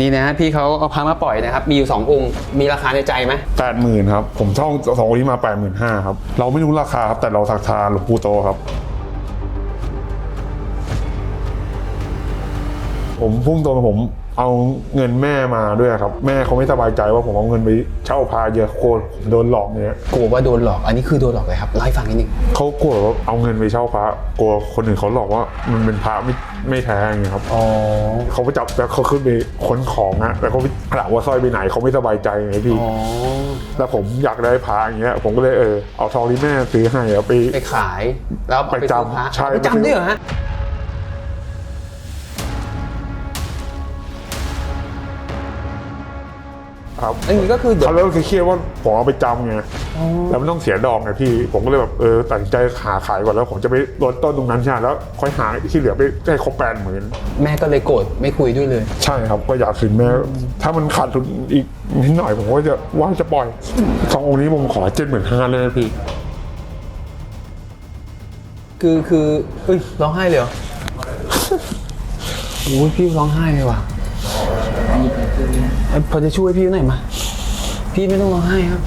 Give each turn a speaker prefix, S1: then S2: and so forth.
S1: นี่นะฮะพี่เขาเอาพามาปล่อยนะครับ มีอยู่สององค์ มีราคาในใจไหม
S2: แปดหมื่นครับ ผมช่องสององค์นี้มาแปดหมื่นห้าครับ เราไม่รู้ราคาครับ แต่เราศรัทธาหลวงปู่โตครับ ผมพุ่งตรงผม เอาเงินแม่มาด้วยครับ แม่เขาไม่สบายใจว่าผมเอาเงินไปเช่าพาเยอะโคตรผมโดนหลอกเนี่ย
S1: กลัวว่าโดนหลอกอันนี้คือโดนหลอกเลยครับเล่าให้ฟังนิดนึง
S2: เขากลัวว่าเอาเงินไปเช่าพระกลัวคนอื่นเขาหลอกว่ามันเป็นพระไม่ไม่แท้อย่างเงี้ยครับ
S1: อ๋อ
S2: เขาไปจับแล้วเขาขึ้นไปค้นของอะแต่เขาไปถามว่าสร้อยไปไหนเขาไม่สบายใจไงพี่
S1: อ๋อ
S2: แล้วผมอยากได้พระอย่างเงี้ย ผมก็เลยเออเอาทองที่แม่ซื้อให้เอาไป
S1: ไปขายแล้วเอาไป
S2: ไปจำ
S1: ซื้อพระ
S2: ใช่
S1: ไปจำด้วยเหรอฮะ
S2: ครับ
S1: อันนี้ก็คือเดี๋ยว
S2: เขาเริ่มเครียดว่าผมเอาไปจำไงแล้วมันต้องเสียดอกไงพี่ผมก็เลยแบบเออตัดสินใจหาขายก่อนแล้ว ผมจะไปลดต้นตรงนั้นใช่ไหมแล้วค่อยหาที่เหลือไปให้ครบแปดหมื่น
S1: แม่ก็เลยโกรธไม่คุยด้วยเลย
S2: ใช่ครับก็อยากคืนแม่ถ้ามันขาดทุนอีกนิดหน่อยผมก็จะว่าจะปล่อยสององค์นี้ผมขอเจ็ดหมื่นห้าเลยนะพี่
S1: คือคือเอ้ยร้องไห้เลยเหรอ โอ้ยพี่ร้องไห้เลยว่ะเอ้ย พอจะช่วยพี่หน่อยมา พี่ไม่ต้องร้องไห้ครับ